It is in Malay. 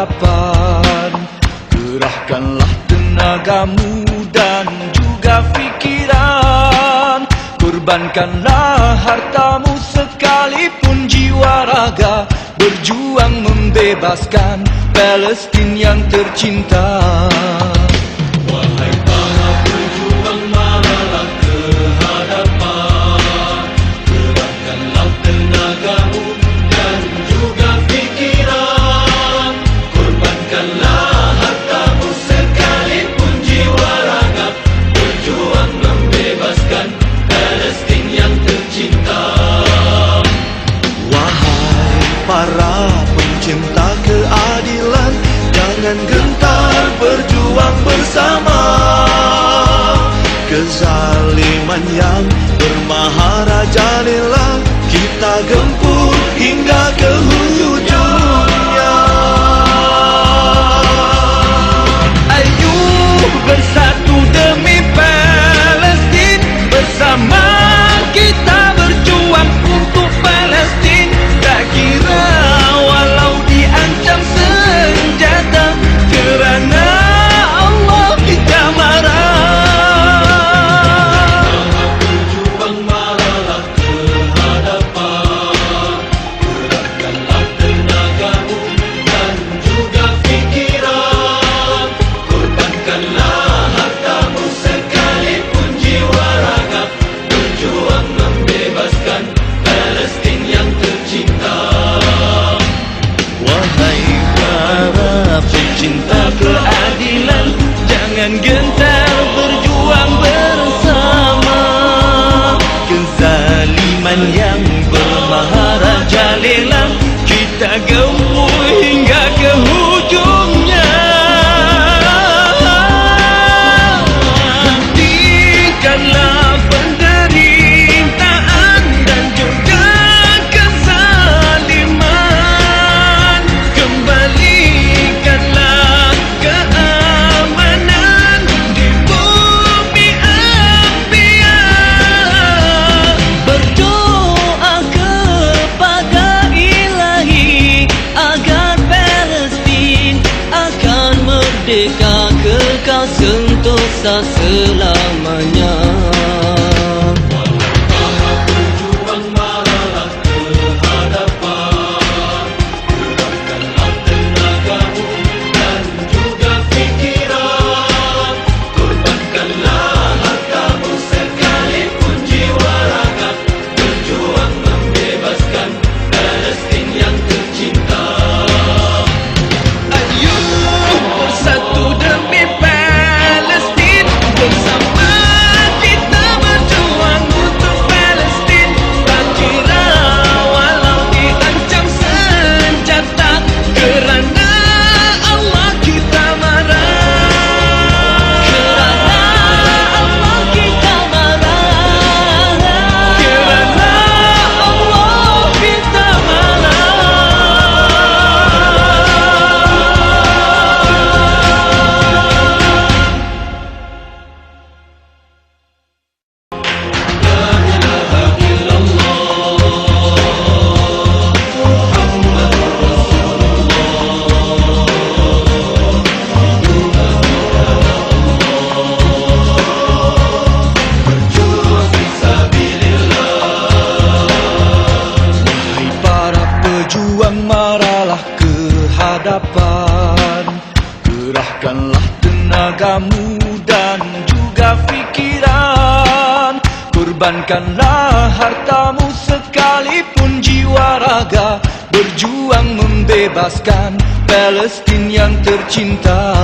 harapan Kerahkanlah tenagamu dan juga fikiran. Kurbankanlah hartamu sekalipun jiwa raga. Berjuang membebaskan Palestin yang tercinta. Para pencinta keadilan. Jangan gentar berjuang bersama. Kezaliman yang bermaharajalela Kita gempur hingga ke hujungnya Jangan gentar berjuang bersama. Kezaliman yang bermaharajalela Kita gempur merdeka kekal sentosa selamanya. Para pejuang maralah ke hadapan. Gerahkanlah tenagamu dan juga fikiran. Korbankanlah hartamu sekalipun jiwa raga. Berjuang membebaskan Palestin yang tercinta